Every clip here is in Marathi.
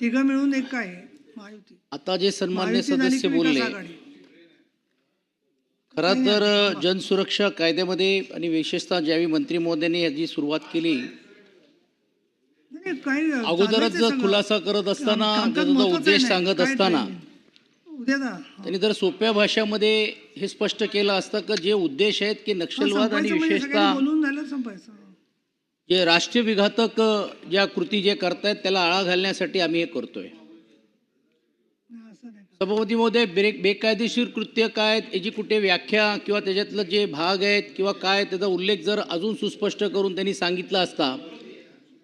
तिघं मिळून एक काय आता जे सन्मान्य सदस्य बोलले. खरं तर जनसुरक्षा कायद्यामध्ये आणि विशेषतः ज्यावेळी मंत्री महोदयांनी याची सुरुवात केली अगोदरच. खुलासा करत असताना त्याचा उद्देश सांगत असताना त्यांनी जर सोप्या भाषामध्ये हे स्पष्ट केलं असतं की जे उद्देश आहेत की नक्षलवाद आणि म्हणजे विशेषतः सगळ्यांनी बोलून झालं संपायचं जे राष्ट्रीय विघातक ज्या कृती जे करतायत त्याला आळा घालण्यासाठी आम्ही हे करतोय. सभापतीमध्ये सभापती महोदय बे बेकायदेशीर कृत्य काय आहेत? याची कुठे व्याख्या किंवा त्याच्यातलं जे भाग आहेत किंवा काय त्याचा उल्लेख जर अजून सुस्पष्ट करून त्यांनी सांगितला असता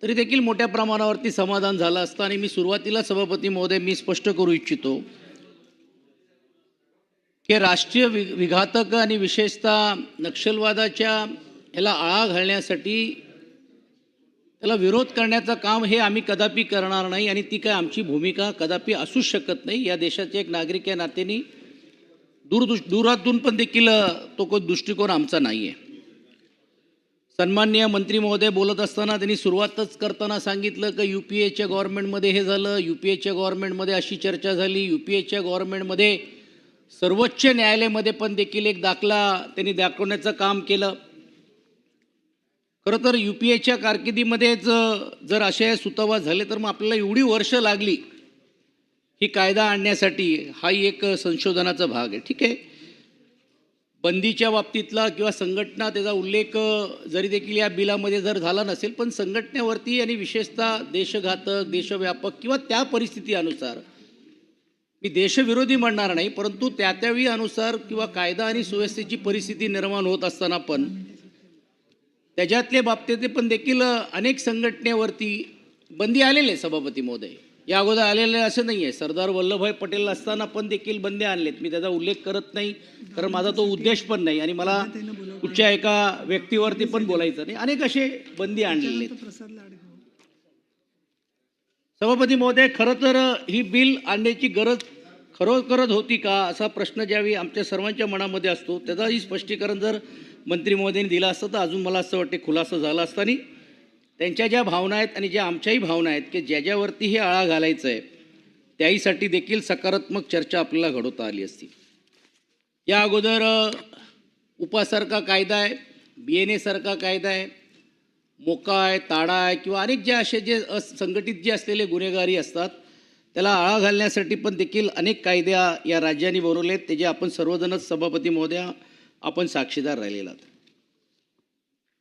तरी देखील मोठ्या प्रमाणावरती समाधान झालं असतं आणि मी सुरुवातीला सभापती महोदय मी स्पष्ट करू इच्छितो. की राष्ट्रीय वि विघातक आणि विशेषतः नक्षलवादाच्या ह्याला आळा घालण्यासाठी त्याला विरोध करण्याचं काम हे आम्ही कदापि करणार नाही आणि ती काय आमची भूमिका कदापि असूच शकत नाही. या देशाचे एक नागरिक या नात्याने दूरदृश दूरातून पण देखील तो कोण दृष्टिकोन आमचा नाही आहे सन्माननीय मंत्री महोदय बोलत असताना त्यांनी सुरुवातच करताना सांगितलं की यू पी एच्या गव्हर्नमेंटमध्ये हे झालं यू पी एच्या गव्हर्नमेंटमध्ये अशी चर्चा झाली यू पी एच्या गव्हर्नमेंटमध्ये सर्वोच्च न्यायालयामध्ये पण देखील एक दाखला त्यांनी दाखवण्याचं काम केलं. खरं तर यू पी एच्या कारकिर्दीमध्येच जर असे सुतोवाच झाले तर मग आपल्याला एवढी वर्ष लागली ही कायदा आणण्यासाठी. हाही एक संशोधनाचा भाग आहे. ठीक आहे? बंदीच्या बाबतीतला किंवा संघटना त्याचा उल्लेख जरी देखील या बिलामध्ये जर झाला नसेल पण संघटनेवरती आणि विशेषतः देशघातक देशव्यापक किंवा त्या परिस्थितीनुसार मी देशविरोधी म्हणणार नाही परंतु त्या त्यावेळी अनुसार किंवा कायदा आणि सुव्यवस्थेची परिस्थिती निर्माण होत असताना पण त्याच्यातले बाबतीत पण देखील अनेक संघटनेवरती बंदी आलेले सभापती महोदय. या अगोदर आलेले असं नाही आहे. सरदार वल्लभभाई पटेल असताना पण देखील बंदी आणलेत. मी त्याचा उल्लेख करत नाही कारण माझा तो उद्देश पण नाही आणि मला कुठच्या एका व्यक्तीवरती पण बोलायचं नाही. अनेक असे बंदी आणलेले आहेत. सभापती महोदय खरं तर ही बिल आणण्याची गरज खरोखरच होती का असा प्रश्न ज्यावेळी आमच्या सर्वांच्या मनामध्ये असतो त्याचाही स्पष्टीकरण जर मंत्री महोदयांनी दिलं असतं तर अजून मला असं वाटते खुलासा झाला असता आणि त्यांच्या ज्या भावना आहेत आणि ज्या आमच्याही भावना आहेत की ज्याच्यावरती हे आळा घालायचं आहे त्याहीसाठी देखील सकारात्मक चर्चा आपल्याला घडवता आली असती. या अगोदर उपासारखा कायदा आहे बी एन एसारखा कायदा आहे मोका आहे ताडा आहे किंवा अनेक जे असे जे असंघटित जे असलेले गुन्हेगारी असतात त्याला आळा घालण्यासाठी पण देखील अनेक कायद्या या राज्यांनी बनवले आहेत त्याचे आपण सर्वजणच सभापती महोदया आपण साक्षीदार राहिलेला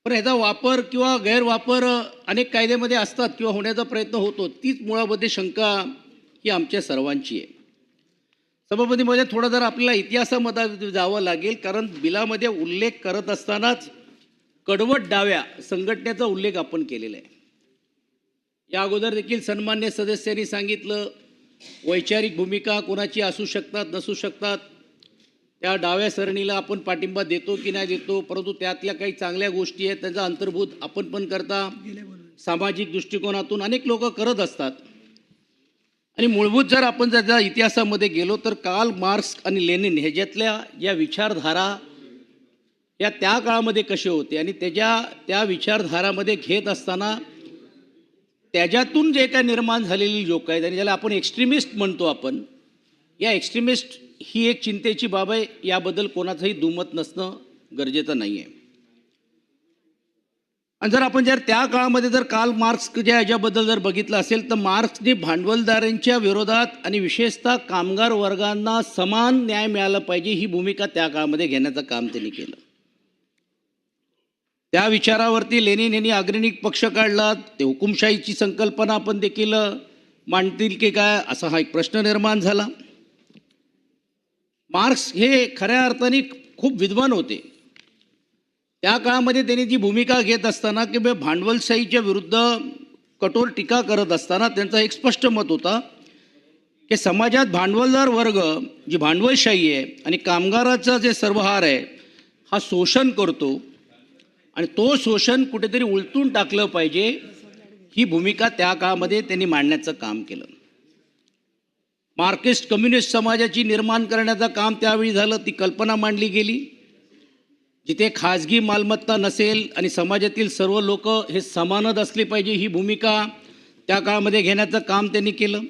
पण याचा वापर किंवा गैरवापर अनेक कायद्यामध्ये असतात किंवा होण्याचा प्रयत्न होतो तीच मुळामध्ये शंका ही आमच्या सर्वांची आहे. सभापती महोदया थोडं जर आपल्याला इतिहासामध्ये जावं लागेल कारण बिलामध्ये उल्लेख करत असतानाच कडवट डाव्या संघटनेचा उल्लेख आपण केलेला आहे. या अगोदर देखील सन्मान्य सदस्यांनी सांगितलं वैचारिक भूमिका कोणाची असू शकतात नसू शकतात त्या डाव्या सरणीला आपण पाठिंबा देतो की नाही देतो परंतु त्यातल्या काही चांगल्या गोष्टी आहेत त्याचा अंतर्भूत आपण पण करता. सामाजिक दृष्टिकोनातून अनेक लोक करत असतात. आणि मूलभूत जर आपण जर त्या इतिहासामध्ये गेलो तर काल मार्क्स आणि लेनिन ह्याच्यातल्या या विचारधारा या त्या काळामध्ये कसे होते? आणि त्याच्या त्या विचारधारामध्ये घेत असताना त्याच्यातून जे काय निर्माण झालेली लोक आहेत आणि ज्याला आपण एक्स्ट्रीमिस्ट म्हणतो आपण या एक्स्ट्रीमिस्ट ही एक चिंतेची बाब आहे. याबद्दल कोणाचंही दुमत नसणं गरजेचं नाही आहे आणि जर आपण जर त्या काळामध्ये जर काल मार्क्सच्या याच्याबद्दल जर बघितलं असेल तर मार्क्सने भांडवलदारांच्या विरोधात आणि विशेषतः कामगार वर्गांना समान न्याय मिळाला पाहिजे ही भूमिका त्या काळामध्ये घेण्याचं काम त्यांनी केलं. त्या विचारावरती लेनिन यांनी अग्रणी पक्ष काढला ते हुकुमशाहीची संकल्पना आपण देखील मांडतील की काय असा हा एक प्रश्न निर्माण झाला. मार्क्स हे खऱ्या अर्थाने खूप विद्वान होते. त्या काळामध्ये त्यांनी जी भूमिका घेत असताना की भांडवलशाहीच्या विरुद्ध कठोर टीका करत असताना त्यांचा एक स्पष्ट मत होता की समाजात भांडवलदार वर्ग जी भांडवलशाही आहे आणि कामगाराचा जे सर्वहार आहे हा शोषण करतो. आणि तो शोषण कुठेतरी उलटून टाकलं पाहिजे ही भूमिका त्या काळामध्ये त्यांनी मांडण्याचं काम केलं. मार्क्सिस्ट कम्युनिस्ट समाजाची निर्माण करण्याचं काम त्यावेळी झालं ती कल्पना मांडली गेली. जिथे खाजगी मालमत्ता नसेल आणि समाजातील सर्व लोक हे समानच असले पाहिजे ही भूमिका त्या काळामध्ये घेण्याचं काम त्यांनी केलं.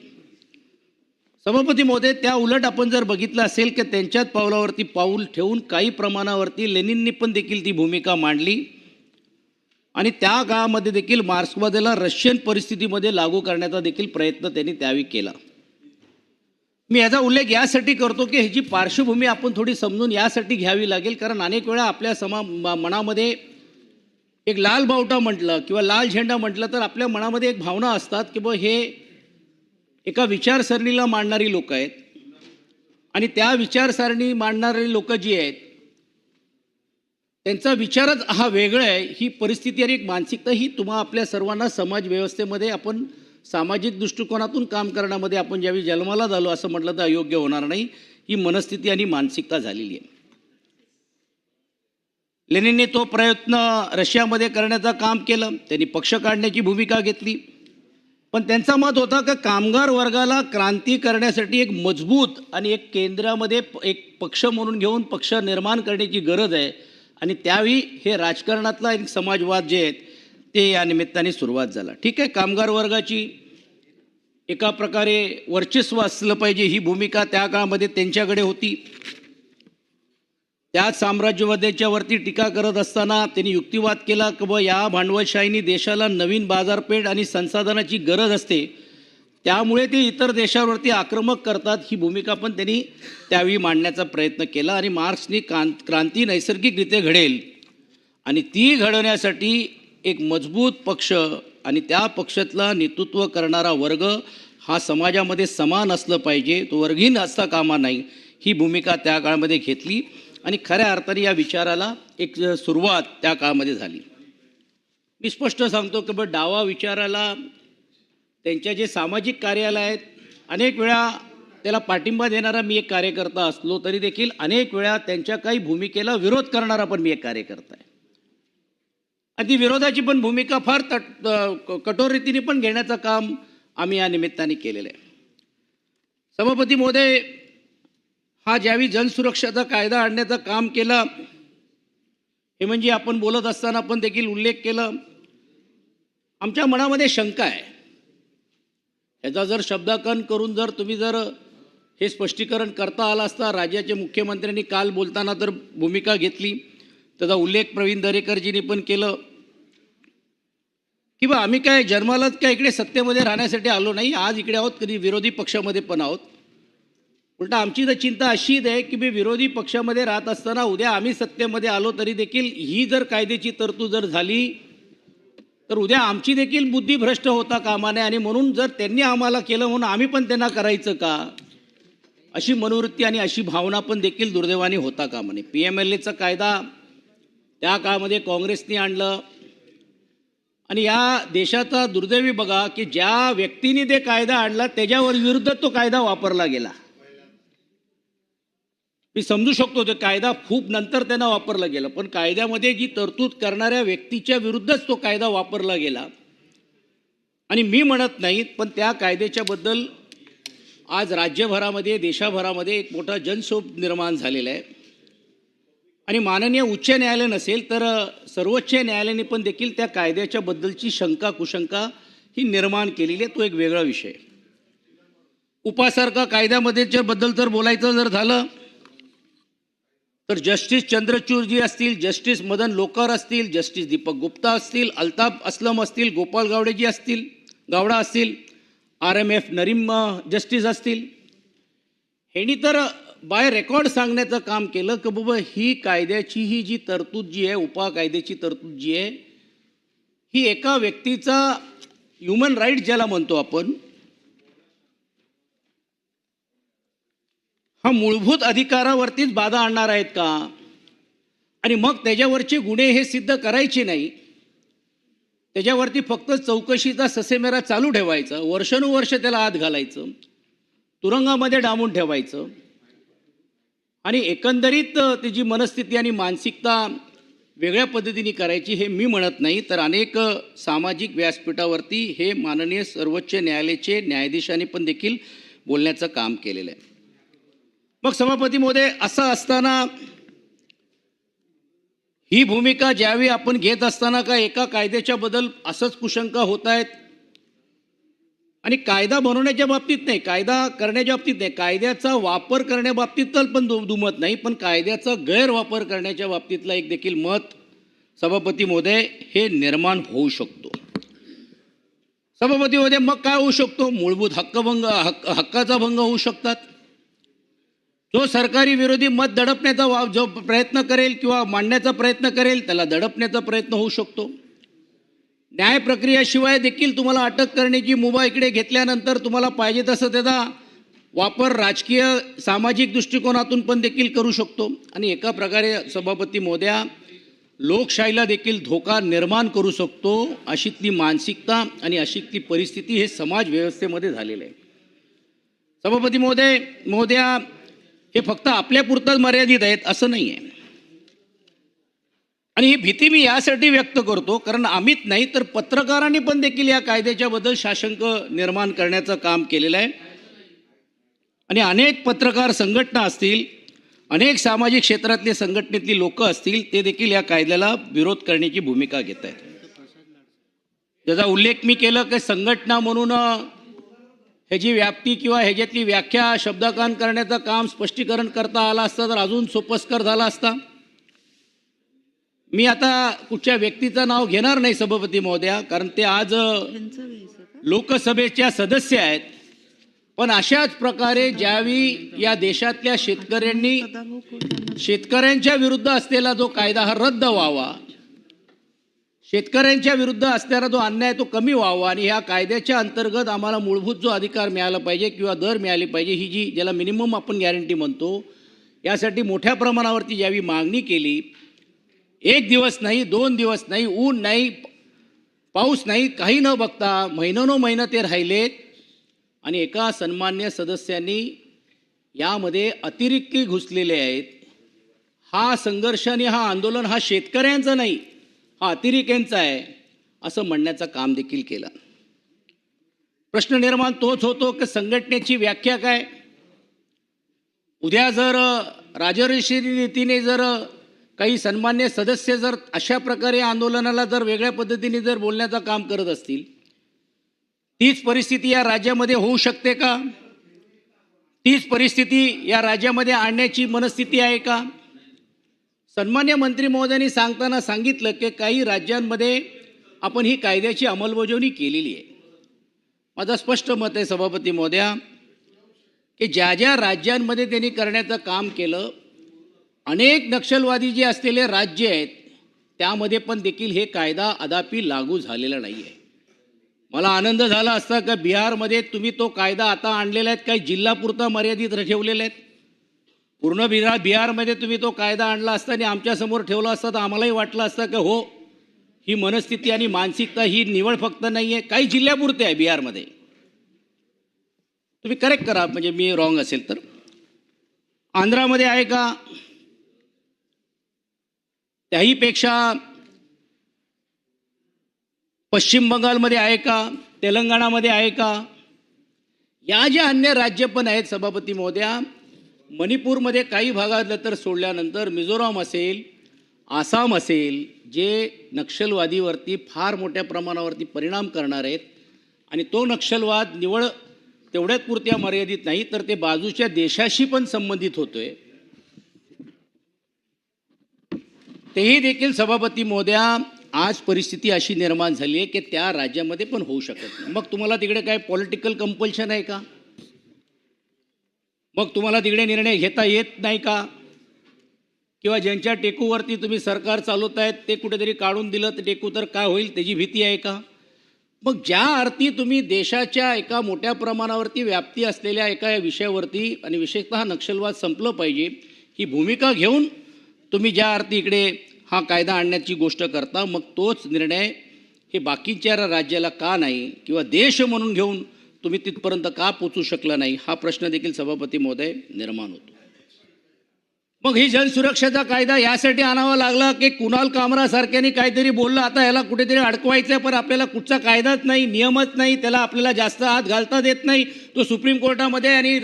सभापती महोदय त्या उलट आपण जर बघितलं असेल की त्यांच्याच पावलावरती पाऊल ठेवून काही प्रमाणावरती लेनिननी पण देखील ती भूमिका मांडली. आणि त्या काळामध्ये देखील मार्क्सवादाला रशियन परिस्थितीमध्ये लागू करण्याचा देखील प्रयत्न त्यांनी त्यावेळी केला. मी याचा उल्लेख यासाठी करतो की ह्याची पार्श्वभूमी आपण थोडी समजून यासाठी घ्यावी लागेल कारण अनेक वेळा आपल्या समा मनामध्ये एक लाल बावटा म्हटलं किंवा लाल झेंडा म्हटलं तर आपल्या मनामध्ये एक भावना असतात की बुवा हे एका विचारसरणीला मांडणारी लोक आहेत. आणि त्या विचारसरणी मांडणारी लोक जी आहेत त्यांचा विचारच हा वेगळा आहे. ही परिस्थिती आणि एक मानसिकता ही तुम्हा आपल्या सर्वांना समाज व्यवस्थेमध्ये आपण सामाजिक दृष्टिकोनातून काम करण्यामध्ये आपण ज्यावेळी जन्माला झालो असं म्हटलं तर अयोग्य होणार नाही. ही मनस्थिती आणि मानसिकता झालेली आहे. लेनिनने तो प्रयत्न रशियामध्ये करण्याचं काम केलं. त्यांनी पक्ष काढण्याची भूमिका घेतली. पण त्यांचा मत होता का कामगार वर्गाला क्रांती करण्यासाठी एक मजबूत आणि एक केंद्रामध्ये एक पक्ष म्हणून घेऊन पक्ष निर्माण करण्याची गरज आहे. आणि त्यावेळी हे राजकारणातला एक समाजवाद जे आहेत ते या निमित्ताने सुरुवात झाला. ठीक आहे कामगार वर्गाची एका प्रकारे वर्चस्व असलं पाहिजे ही भूमिका त्या काळामध्ये त्यांच्याकडे होती. त्याच साम्राज्यवाद्याच्या वरती टीका करत असताना त्यांनी युक्तिवाद केला की बुवा या भांडवलशाहीने देशाला नवीन बाजारपेठ आणि संसाधनाची गरज असते. त्यामुळे ते इतर देशावरती आक्रमक करतात ही भूमिका पण त्यांनी त्यावेळी मांडण्याचा प्रयत्न केला आणि मार्क्सनी क्रांत क्रांती नैसर्गिकरित्या घडेल. आणि ती घडवण्यासाठी एक मजबूत पक्ष आणि त्या पक्षातला नेतृत्व करणारा वर्ग हा समाजामध्ये समान असलं पाहिजे. तो वर्गहीन असता कामा नाही. ही भूमिका त्या काळामध्ये घेतली आणि खऱ्या अर्थाने या विचाराला एक सुरुवात त्या काळामध्ये झाली. मी स्पष्ट सांगतो की बरं डावा विचाराला त्यांच्या जे सामाजिक कार्यालय आहेत अनेक वेळा त्याला पाठिंबा देणारा मी एक कार्यकर्ता असलो तरी देखील अनेक वेळा त्यांच्या काही भूमिकेला विरोध करणारा पण मी एक कार्यकर्ता आहे. आणि ती विरोधाची पण भूमिका फार तट कठोर रीतीने पण घेण्याचं काम आम्ही या निमित्ताने केलेलं आहे. सभापती महोदय हा ज्यावेळी जनसुरक्षाचा कायदा आणण्याचं काम केलं हे म्हणजे आपण बोलत असताना पण देखील उल्लेख केलं आमच्या मनामध्ये शंका आहे. ह्याचा जर शब्दाकन करून जर तुम्ही जर हे स्पष्टीकरण करता आला असता राज्याचे मुख्यमंत्र्यांनी काल बोलताना तर भूमिका घेतली. त्याचा उल्लेख प्रवीण दरेकरजींनी पण केलं. किंवा आम्ही काय जन्मालाच काय इकडे सत्तेमध्ये राहण्यासाठी आलो नाही आज इकडे आहोत कधी विरोधी पक्षामध्ये पण आहोत. उलटा आमची तर चिंता अशीच आहे की मी विरोधी पक्षामध्ये राहत असताना उद्या आम्ही सत्तेमध्ये आलो तरी देखील ही जर कायद्याची तरतूद जर झाली तर उद्या आमची देखील बुद्धी भ्रष्ट होता कामा नये आणि म्हणून जर त्यांनी आम्हाला केलं म्हणून आम्ही पण त्यांना करायचं का? अशी मनोवृत्ती आणि अशी भावना पण देखील दुर्दैवाने होता कामा नये. पी एम एल एचा कायदा त्या काळामध्ये काँग्रेसने आणलं. आणि या देशाचा दुर्दैवी बघा की ज्या व्यक्तीने ते कायदा आणला त्याच्यावर विरुद्ध तो कायदा वापरला गेला. मी समजू शकतो ते कायदा खूप नंतर त्यांना वापरला गेला पण कायद्यामध्ये जी तरतूद करणाऱ्या व्यक्तीच्या विरुद्धच तो कायदा वापरला गेला. आणि मी म्हणत नाही पण त्या कायद्याच्याबद्दल आज राज्यभरामध्ये देशाभरामध्ये एक मोठा जनसोप निर्माण झालेला आहे. आणि माननीय उच्च न्यायालय नसेल तर सर्वोच्च न्यायालयाने पण देखील त्या कायद्याच्याबद्दलची शंका कुशंका ही निर्माण केलेली आहे तो एक वेगळा विषय उपासारखा कायद्यामध्ये बद्दल जर बोलायचं जर झालं तर जस्टिस चंद्रचूरजी असतील जस्टिस मदन लोकर असतील जस्टिस दीपक गुप्ता असतील अल्ताफ असलम असतील गोपाल गावडे जी असतील गावडा असतील आर एम एफ नरीम जस्टिस असतील. ह्यांनी तर बाय रेकॉर्ड सांगण्याचं काम केलं की बाबा ही कायद्याची ही जी तरतूद जी आहे उपा कायद्याची तरतूद जी आहे ही एका व्यक्तीचा ह्युमन राईट ज्याला म्हणतो आपण हा मूलभूत अधिकारावरतीच बाधा आणणार आहेत का? आणि मग त्याच्यावरचे गुन्हे हे सिद्ध करायचे नाही. त्याच्यावरती फक्त चौकशीचा ससेमेरा चालू ठेवायचा. वर्षानुवर्ष त्याला आत घालायचं. तुरुंगामध्ये डांबून ठेवायचं. आणि एकंदरीत त्याची मनस्थिती आणि मानसिकता वेगळ्या पद्धतीने करायची हे मी म्हणत नाही तर अनेक सामाजिक व्यासपीठावरती हे माननीय सर्वोच्च न्यायालयाचे न्यायाधीशांनी पण देखील बोलण्याचं काम केलेलं आहे. मग सभापती महोदय असं असताना ही भूमिका ज्यावेळी आपण घेत असताना का एका कायद्याच्या बद्दल असंच कुशंका होत आहेत? आणि कायदा बनवण्याच्या बाबतीत नाही कायदा करण्याच्या बाबतीत नाही कायद्याचा वापर करण्याबाबतीत तर पण दु दुमत नाही पण कायद्याचा गैरवापर करण्याच्या बाबतीतला एक देखील मत सभापती महोदय हे निर्माण होऊ शकतो. सभापती महोदय मग काय होऊ शकतो? मूलभूत हक्कभंग हक्क हक्काचा भंग होऊ शकतात. जो सरकारी विरोधी मत दडपण्याचा वा जो प्रयत्न करेल किंवा मांडण्याचा प्रयत्न करेल त्याला दडपण्याचा प्रयत्न होऊ शकतो. न्याय प्रक्रियेशिवाय देखील तुम्हाला अटक करण्याची मुभा इकडे घेतल्यानंतर तुम्हाला पाहिजे तसं त्याचा वापर राजकीय सामाजिक दृष्टिकोनातून पण देखील करू शकतो. आणि एका प्रकारे सभापती मोद्या लोकशाहीला देखील धोका निर्माण करू शकतो अशीतली मानसिकता आणि अशीतली परिस्थिती हे समाज व्यवस्थेमध्ये झालेलं आहे. सभापती महोदय मोद्या हे फक्त आपल्यापुरतंच मर्यादित आहेत असं नाही आहे आणि ही भीती मी यासाठी व्यक्त करतो कारण आम्हीच नाही तर पत्रकारांनी पण देखील या कायद्याच्याबद्दल शाशंक निर्माण करण्याचं काम केलेलं आहे. आणि अनेक पत्रकार संघटना असतील अनेक सामाजिक क्षेत्रातले संघटनेतली लोक असतील ते देखील या कायद्याला विरोध करण्याची भूमिका घेत आहेत त्याचा उल्लेख मी केलं की संघटना म्हणून ह्याची व्याप्ती किंवा ह्याच्यातली व्याख्या शब्दकान करण्याचं काम स्पष्टीकरण करता आलं असतं तर अजून सोपस्कर झाला असता. मी आता कुठच्या व्यक्तीचं नाव घेणार नाही सभापती महोदया कारण ते आज लोकसभेच्या सदस्य आहेत. पण अशाच प्रकारे ज्यावेळी या देशातल्या शेतकऱ्यांनी शेतकऱ्यांच्या विरुद्ध असलेला जो कायदा हा रद्द व्हावा शेतकऱ्यांच्या विरुद्ध असणारा जो अन्याय तो कमी व्हावा आणि ह्या कायद्याच्या अंतर्गत आम्हाला मूलभूत जो अधिकार मिळाला पाहिजे किंवा दर मिळाली पाहिजे ही जी ज्याला मिनिमम आपण गॅरंटी म्हणतो यासाठी मोठ्या प्रमाणावरती ज्यावेळी मागणी केली एक दिवस नाही दोन दिवस नाही ऊन नाही पाऊस नाही काही न बघता महिनोनो महिना ते राहिलेत आणि एका सन्मान्य सदस्यांनी यामध्ये अतिरिक्ती घुसलेले आहेत. हा संघर्ष आणि हा आंदोलन हा शेतकऱ्यांचा नाही हा अतिरेक्यांचा आहे. असं म्हणण्याचं काम देखील केलं. प्रश्न निर्माण तोच होतो की संघटनेची व्याख्या काय? उद्या जर राजर्षी रीतीने जर काही सन्मान्य सदस्य जर अशा प्रकारे आंदोलनाला जर वेगळ्या पद्धतीने जर बोलण्याचं काम करत असतील तीच परिस्थिती या राज्यामध्ये होऊ शकते का? तीच परिस्थिती या राज्यामध्ये आणण्याची मनस्थिती आहे का? सन्मान्य मंत्री महोदयांनी सांगताना सांगितलं की काही राज्यांमध्ये आपण ही कायद्याची अंमलबजावणी केलेली आहे. माझं स्पष्ट मत आहे सभापती महोदया की ज्या ज्या राज्यांमध्ये त्यांनी करण्याचं काम केलं अनेक नक्षलवादी जे असलेले राज्य आहेत त्यामध्ये पण देखील हे कायदा अदापी लागू झालेला नाही आहे मला आनंद झाला असता का बिहारमध्ये तुम्ही तो कायदा आता आणलेला आहेत काही जिल्हापुरता मर्यादित ठेवलेला आहेत? पूर्ण बिहार बिहारमध्ये तुम्ही तो कायदा आणला असता आणि आमच्यासमोर ठेवला असता तर आम्हालाही वाटलं असतं की हो ही मनस्थिती आणि मानसिकता ही निवड फक्त नाही आहे काही जिल्ह्यापुरते आहे बिहारमध्ये. तुम्ही करेक्ट करा म्हणजे मी रॉंग असेल तर. आंध्रामध्ये आहे का? त्याहीपेक्षा पश्चिम बंगालमध्ये आहे का? तेलंगणामध्ये आहे का? या ज्या अन्य राज्य पण आहेत सभापती महोदया मणिपूरमध्ये काही भागातलं तर सोडल्यानंतर मिझोराम असेल आसाम असेल जे नक्षलवादीवरती फार मोठ्या प्रमाणावरती परिणाम करणार आहेत आणि तो नक्षलवाद निवळ तेवढ्याच पुरत्या मर्यादित नाही तर ते बाजूच्या देशाशी पण संबंधित होतोय. तेही देखील सभापती मोद्या आज परिस्थिती अशी निर्माण झाली आहे की त्या राज्यामध्ये पण होऊ शकत नाही. मग तुम्हाला तिकडे काय पॉलिटिकल कंपल्शन आहे का? मग तुम्हाला तिकडे निर्णय घेता येत नाही का? किंवा ज्यांच्या टेकूवरती तुम्ही सरकार चालवत आहेत ते कुठेतरी काढून दिलं तर टेकू तर काय होईल त्याची भीती आहे का? मग ज्या अर्थी तुम्ही देशाच्या एका मोठ्या प्रमाणावरती व्याप्ती असलेल्या एका या विषयावरती आणि विशेषतः नक्षलवाद संपलं पाहिजे ही भूमिका घेऊन तुम्ही ज्या अर्थी इकडे हा कायदा आणण्याची गोष्ट करता मग तोच निर्णय हे बाकीच्या राज्याला का नाही किंवा देश म्हणून घेऊन तुम्ही तिथपर्यंत का पोचू शकला नाही? हा प्रश्न देखील सभापती महोदय निर्माण होतो. मग ही जनसुरक्षेचा कायदा यासाठी आणावा लागला की कुणाल कामरासारख्याने काहीतरी बोललं? आता ह्याला कुठेतरी अडकवायचं आहे पण आपल्याला कुठचा कायदाच नाही नियमच नाही. त्याला आपल्याला जास्त हात घालता देत नाही. तो सुप्रीम कोर्टामध्ये आणि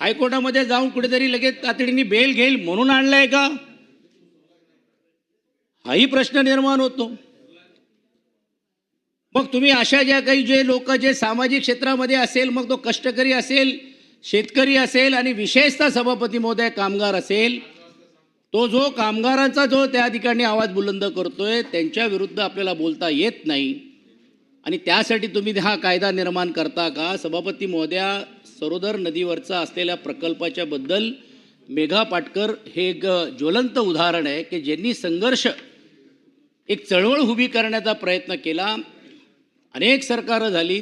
हायकोर्टामध्ये जाऊन कुठेतरी लगेच तातडीने बेल घेईल म्हणून आणलाय का? हाही प्रश्न निर्माण होतो. मग तुम्ही अशा ज्या काही जे लोक जे सामाजिक क्षेत्रामध्ये असेल मग तो कष्टकरी असेल शेतकरी असेल आणि विशेषतः सभापती महोदय कामगार असेल तो जो कामगारांचा जो त्या ठिकाणी आवाज बुलंद करतोय त्यांच्या विरुद्ध आपल्याला बोलता येत नाही. आणि त्यासाठी तुम्ही हा कायदा निर्माण करता का? सभापती महोदया सरोदर नदीवरचा असलेल्या प्रकल्पाच्या बद्दल मेघा पाटकर हे एक ज्वलंत उदाहरण आहे की ज्यांनी संघर्ष एक चळवळ उभी करण्याचा प्रयत्न केला. अनेक सरकारं झाली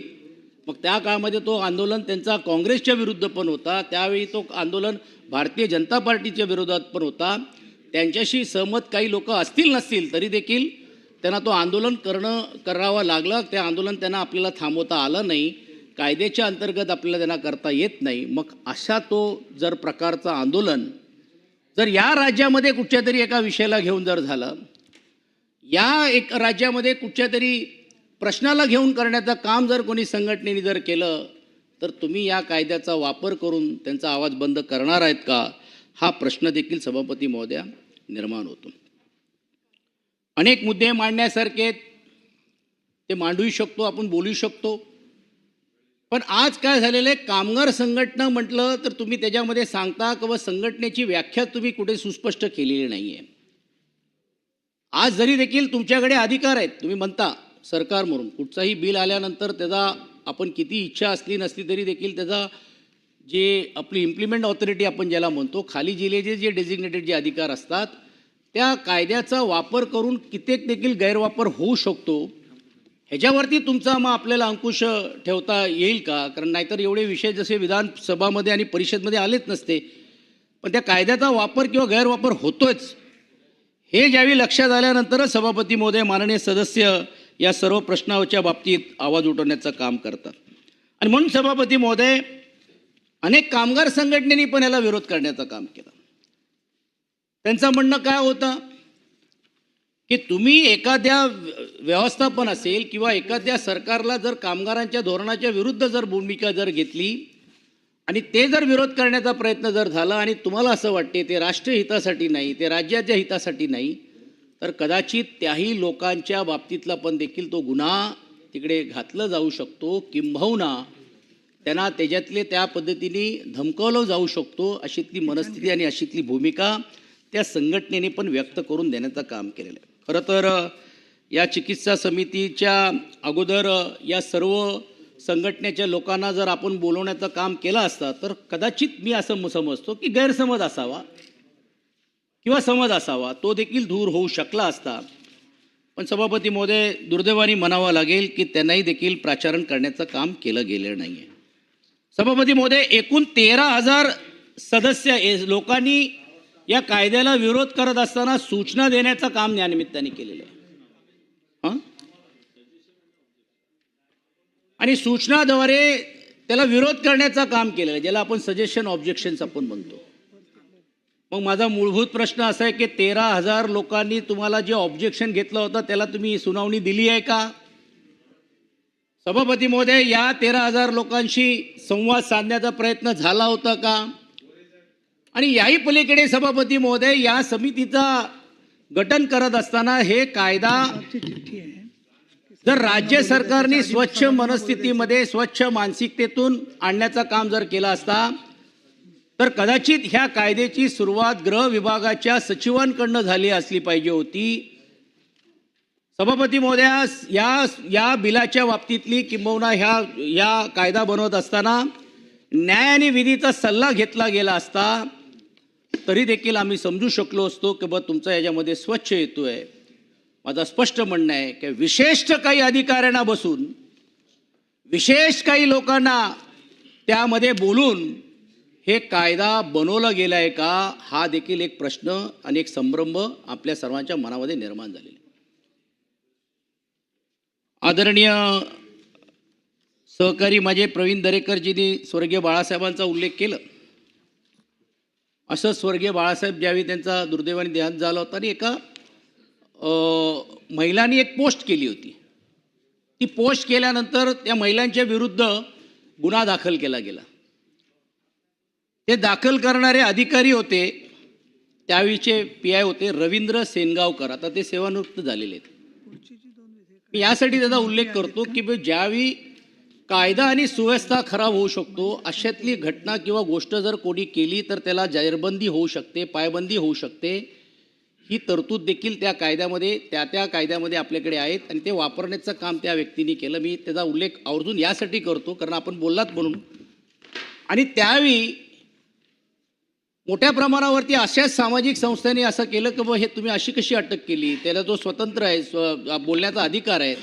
मग त्या काळामध्ये तो आंदोलन त्यांचा काँग्रेसच्या विरुद्ध पण होता. त्यावेळी तो आंदोलन भारतीय जनता पार्टीच्या विरोधात पण होता. त्यांच्याशी सहमत काही लोक असतील नसतील तरी देखील त्यांना तो आंदोलन करणं करावं लागलं. ते आंदोलन त्यांना आपल्याला थांबवता आलं नाही. कायद्याच्या अंतर्गत आपल्याला त्यांना करता येत नाही. मग अशा तो जर प्रकारचं आंदोलन जर या राज्यामध्ये कुठच्या तरी एका विषयाला घेऊन जर झालं या एक राज्यामध्ये कुठच्या तरी प्रश्नाला घेऊन करण्याचं काम जर कोणी संघटनेने जर केलं तर तुम्ही या कायद्याचा वापर करून त्यांचा आवाज बंद करणार आहेत का? हा प्रश्न देखील सभापती महोदया निर्माण होतो. अनेक मुद्दे मांडण्यासारखे ते मांडूही शकतो आपण बोलू शकतो. पण आज काय झालेलं आहे? कामगार संघटना म्हटलं तर तुम्ही त्याच्यामध्ये सांगता किंवा संघटनेची व्याख्या तुम्ही कुठे सुस्पष्ट केलेली नाही आहे आज जरी देखील तुमच्याकडे अधिकार आहेत तुम्ही म्हणता सरकार म्हणून. कुठचाही बिल आल्यानंतर त्याचा आपण किती इच्छा असली नसली तरी देखील त्याचा जे आपली इम्प्लिमेंट ऑथॉरिटी आपण ज्याला म्हणतो खाली जिल्ह्याचे जे डेझिग्नेटेड जे अधिकार असतात त्या कायद्याचा वापर करून कित्येक देखील गैरवापर होऊ शकतो. ह्याच्यावरती तुमचा मग आपल्याला अंकुश ठेवता येईल का? कारण नाहीतर एवढे विषय जसे विधानसभामध्ये आणि परिषदमध्ये आलेच नसते. पण त्या कायद्याचा वापर किंवा गैरवापर होतोच. हे ज्यावेळी लक्षात आल्यानंतरच सभापती महोदय माननीय सदस्य या सर्व प्रश्नाच्या बाबतीत आवाज उठवण्याचं काम करतात. आणि म्हणून सभापती महोदय अनेक कामगार संघटनेनी पण याला विरोध करण्याचं काम केलं. त्यांचं म्हणणं काय होतं? की तुम्ही एखाद्या व्यवस्थापन असेल किंवा एखाद्या सरकारला जर कामगारांच्या धोरणाच्या विरुद्ध जर भूमिका जर घेतली आणि ते जर विरोध करण्याचा प्रयत्न जर झाला आणि तुम्हाला असं वाटते ते राष्ट्रीय हितासाठी नाही ते राज्याच्या हितासाठी नाही तर कदाचित त्याही लोकांच्या बाबतीतला पण देखील तो गुन्हा तिकडे घातलं जाऊ शकतो किंबहुना त्यांना त्याच्यातले त्या पद्धतीने धमकावलं जाऊ शकतो अशीतली मनस्थिती आणि अशीतली भूमिका त्या संघटनेने पण व्यक्त करून देण्याचं काम केलेलं आहे. खरं तर या चिकित्सा समितीच्या अगोदर या सर्व संघटनेच्या लोकांना जर आपण बोलवण्याचं काम केलं असतं तर कदाचित मी असं म- समजतो की गैरसमज असावा. किंवा समज असावा तो देखील दूर होऊ शकला असता. पण सभापती महोदय दुर्दैवाने म्हणावं लागेल की त्यांनाही देखील प्राचारण करण्याचं काम केलं गेलं नाही आहे सभापती महोदय एकूण तेरा हजार सदस्य लोकांनी या कायद्याला विरोध करत असताना सूचना देण्याचं काम यानिमित्ताने केलेलं आहे. आणि सूचनाद्वारे त्याला विरोध करण्याचं काम केलेलं आहे ज्याला आपण सजेशन ऑब्जेक्शन्स आपण म्हणतो. मग माझा मूलभूत प्रश्न असा आहे की तेरा हजार लोकांनी तुम्हाला जे ऑब्जेक्शन घेतलं होतं त्याला तुम्ही सुनावणी दिली आहे का? सभापती महोदय या तेरा हजार लोकांशी संवाद साधण्याचा प्रयत्न झाला होता का? आणि याही पलीकडे सभापती महोदय या समितीचा गठन करत असताना हे कायदा जर राज्य सरकारने स्वच्छ मनस्थितीमध्ये स्वच्छ मानसिकतेतून आणण्याचं काम जर केलं असता तर कदाचित ह्या कायद्याची सुरुवात गृह विभागाच्या सचिवांकडनं झाली असली पाहिजे होती. सभापती महोदया या या बिलाच्या बाबतीतली किंबहुना ह्या या कायदा बनवत असताना न्याय आणि विधीचा सल्ला घेतला गेला असता तरी देखील आम्ही समजू शकलो असतो की बा तुमचा याच्यामध्ये स्वच्छ हेतू आहे. माझं स्पष्ट म्हणणं आहे की विशिष्ट काही अधिकाऱ्यांना बसून विशेष काही लोकांना त्यामध्ये बोलून हे कायदा बनवला गेला आहे का? हा देखील एक प्रश्न आणि एक संभ्रम आपल्या सर्वांच्या मनामध्ये निर्माण झालेला आहे. आदरणीय सहकारी माझे प्रवीण दरेकरजींनी स्वर्गीय बाळासाहेबांचा उल्लेख केला. असं स्वर्गीय बाळासाहेब ज्यावेळी त्यांचा दुर्दैवाने देहांत झाला होता आणि एका महिलांनी एक पोस्ट केली होती. ती पोस्ट केल्यानंतर त्या महिलांच्या विरुद्ध गुन्हा दाखल केला गेला. ते दाखल करणारे अधिकारी होते त्यावेळीचे पी आय होते रवींद्र सेनगावकर. आता ते सेवानिवृत्त झालेले आहेत. मी यासाठी त्याचा उल्लेख करतो की ज्यावेळी कायदा आणि सुव्यवस्था खराब होऊ शकतो अशातली घटना किंवा गोष्ट जर कोणी केली तर त्याला जाहीरबंदी होऊ शकते पायबंदी होऊ शकते. ही तरतूद देखील त्या कायद्यामध्ये त्या त्या कायद्यामध्ये आपल्याकडे आहेत आणि ते वापरण्याचं काम त्या व्यक्तीने केलं. मी त्याचा उल्लेख आवर्जून यासाठी करतो कारण आपण बोललात म्हणून. आणि त्यावेळी मोठ्या प्रमाणावरती अशाच सामाजिक संस्थांनी असं केलं की हे तुम्ही अशी कशी अटक केली? त्याला जो स्वतंत्र आहे स्व बोलण्याचा अधिकार आहे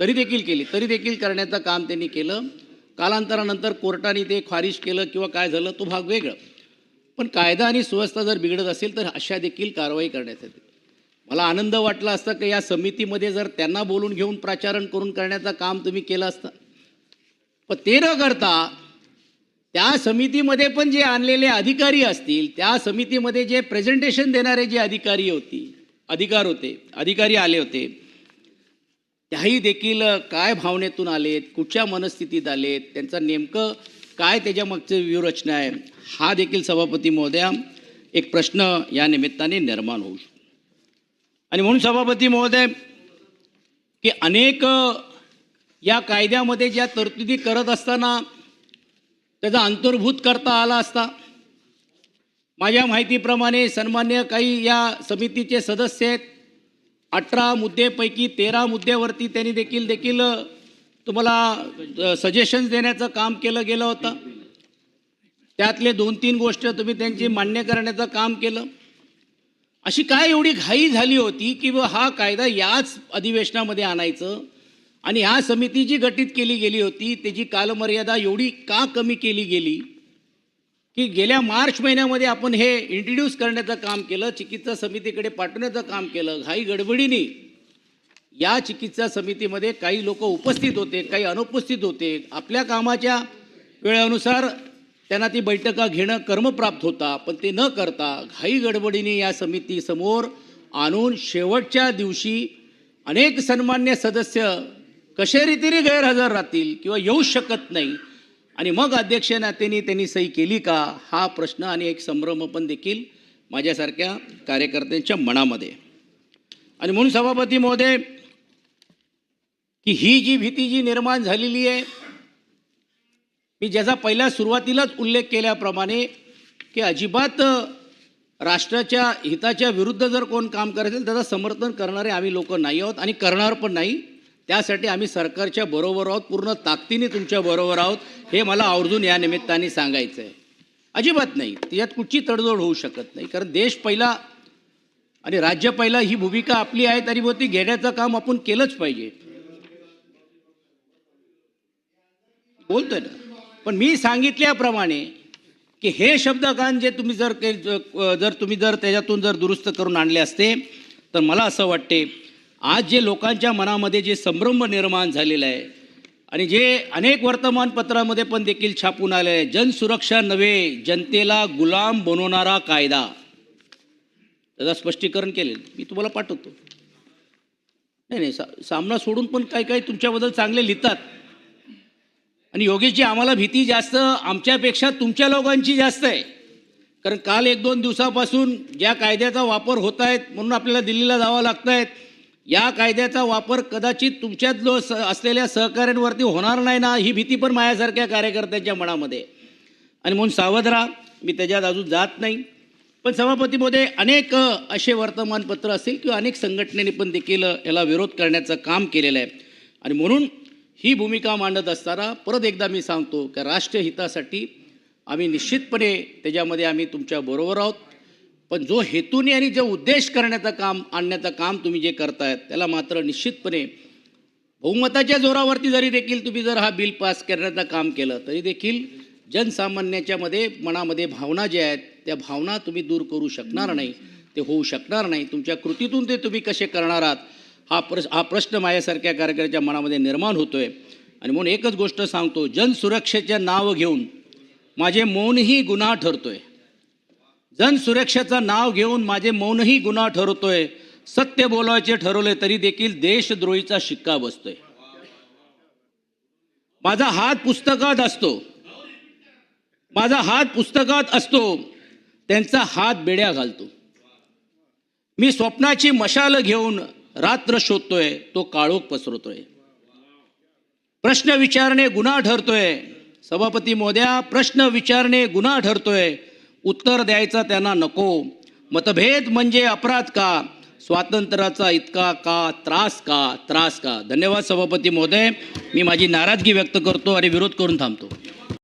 तरी देखील केली. तरी देखील करण्याचं काम त्यांनी केलं. कालांतरानंतर कोर्टाने ते खारिज केलं किंवा काय झालं तो भाग वेगळं. पण कायदा आणि सुव्यवस्था जर बिघडत असेल तर अशा देखील कारवाई करण्यात येते. मला आनंद वाटला असता की या समितीमध्ये जर त्यांना बोलून घेऊन प्राचारण करून करण्याचं काम तुम्ही केलं असतं. पण ते न करता त्या समितीमध्ये पण जे आणलेले अधिकारी असतील त्या समितीमध्ये जे प्रेझेंटेशन देणारे जे अधिकारी होती अधिकार होते अधिकारी आले होते त्याही देखील काय भावनेतून आलेत कुठच्या मनस्थितीत आलेत त्यांचं नेमकं काय त्याच्या मागचं व्यूहरचना आहे हा देखील सभापती महोदया एक प्रश्न या निमित्ताने निर्माण होऊ शकतो. आणि म्हणून सभापती महोदय की अनेक या कायद्यामध्ये ज्या तरतुदी करत असताना त्याचा अंतर्भूत करता आला असता. माझ्या माहितीप्रमाणे सन्मान्य काही या समितीचे सदस्य आहेत. अठरा मुद्देपैकी तेरा मुद्द्यावरती त्यांनी देखील देखील तुम्हाला सजेशन्स देण्याचं काम केलं गेलं होतं. त्यातले दोन तीन गोष्ट तुम्ही त्यांची मान्य करण्याचं काम केलं. अशी काय एवढी घाई झाली होती की बुवा हा कायदा याच अधिवेशनामध्ये आणायचं? आणि ह्या समिती जी गठीत केली गेली होती त्याची कालमर्यादा एवढी का कमी केली गेली की गेल्या मार्च महिन्यामध्ये आपण हे इंट्रोड्यूस करण्याचं काम केलं चिकित्सा समितीकडे पाठवण्याचं काम केलं. घाई गडबडीने या चिकित्सा समितीमध्ये काही लोक उपस्थित होते काही अनुपस्थित होते. आपल्या कामाच्या वेळेनुसार त्यांना ती बैठका घेणं कर्मप्राप्त होता पण ते न करता घाई गडबडीने या समितीसमोर आणून शेवटच्या दिवशी अनेक सन्मान्य सदस्य कशा रीतीने गैरहजर राहतील किंवा येऊ शकत नाही. आणि मग अध्यक्ष नात्याने त्यांनी सही केली का? हा प्रश्न आणि एक संभ्रम पण देखील माझ्यासारख्या कार्यकर्त्यांच्या मनामध्ये. आणि म्हणून सभापती महोदय की ही जी भीती जी निर्माण झालेली आहे मी ज्याचा पहिल्या सुरुवातीलाच उल्लेख केल्याप्रमाणे की अजिबात राष्ट्राच्या हिताच्या विरुद्ध जर कोण काम करत असेल त्याचं समर्थन करणारे आम्ही लोक नाही आहोत आणि करणार पण नाही. त्यासाठी आम्ही सरकारच्या बरोबर आहोत पूर्ण ताकदीने तुमच्या बरोबर आहोत हे मला आवर्जून या निमित्ताने सांगायचं आहे अजिबात नाही. त्याच्यात कुठची तडजोड होऊ शकत नाही. कारण देश पहिला आणि राज्य पहिला ही भूमिका आपली आहे तरी ती घेण्याचं काम आपण केलंच पाहिजे. बोलतोय ना? पण मी सांगितल्याप्रमाणे की हे शब्दकान जे तुम्ही जर जर तुम्ही जर त्याच्यातून जर दुरुस्त करून आणले असते तर मला असं वाटते आज जे लोकांच्या मनामध्ये जे संभ्रम निर्माण झालेलं आहे आणि जे अनेक वर्तमानपत्रामध्ये पण देखील छापून आले आहे जनसुरक्षा नव्हे जनतेला गुलाम बनवणारा कायदा. त्याचा स्पष्टीकरण केले मी तुम्हाला पाठवतो. नाही नाही सा सामना सोडून पण काही काही तुमच्याबद्दल चांगले लिहितात. आणि योगेशजी आम्हाला भीती जास्त आमच्यापेक्षा तुमच्या लोकांची जास्त आहे. कारण काल एक दोन दिवसापासून ज्या कायद्याचा वापर होत आहेत म्हणून आपल्याला दिल्लीला जावं लागत आहेत या कायद्याचा वापर कदाचित तुमच्यात जो स असलेल्या सहकाऱ्यांवरती होणार नाही ना ही भीती पण माझ्यासारख्या कार्यकर्त्यांच्या मनामध्ये. आणि म्हणून सावध राहा मी त्याच्यात अजून जात नाही. पण सभापतीमध्ये अनेक असे वर्तमानपत्र असेल किंवा अनेक संघटनेने पण देखील याला विरोध करण्याचं काम केलेलं आहे. आणि म्हणून ही भूमिका मांडत असताना परत एकदा मी सांगतो की राष्ट्रहितासाठी आम्ही निश्चितपणे त्याच्यामध्ये आम्ही तुमच्या बरोबर आहोत. पण जो हेतूने आणि जो उद्देश करण्याचं काम आणण्याचं काम तुम्ही जे करतायत त्याला मात्र निश्चितपणे बहुमताच्या जोरावरती जरी देखील तुम्ही जर हा बिल पास करण्याचं काम केलं तरी देखील जनसामान्याच्या मध्ये मनामध्ये भावना ज्या आहेत त्या भावना तुम्ही दूर करू शकणार नाही ते होऊ शकणार नाही. तुमच्या कृतीतून ते तुम्ही कसे करणार आहात हा प्रश हा प्रश्न माझ्यासारख्या कार्यकर्त्याच्या मनामध्ये निर्माण होतोय. आणि म्हणून एकच गोष्ट सांगतो जनसुरक्षेचे नाव घेऊन माझे मौनही गुन्हा ठरतोय. जनसुरक्षेचं नाव घेऊन माझे मौनही गुन्हा ठरवतोय. सत्य बोलायचे ठरवले तरी देखील देशद्रोहीचा शिक्का बसतोय. माझा हात पुस्तकात असतो. माझा हात पुस्तकात असतो. त्यांचा हात बेड्या घालतो. मी स्वप्नाची मशाल घेऊन रात्र शोधतोय तो काळोख पसरवतोय प्रश्न विचारणे गुन्हा ठरतोय. सभापती मोद्या प्रश्न विचारणे गुन्हा ठरतोय. उत्तर द्यायचा त्यांना नको. मतभेद म्हणजे अपराध का? स्वातंत्र्याचा इतका का त्रास का? त्रास का? धन्यवाद सभापती महोदय. मी माझी नाराजगी व्यक्त करतो आणि विरोध करून थांबतो.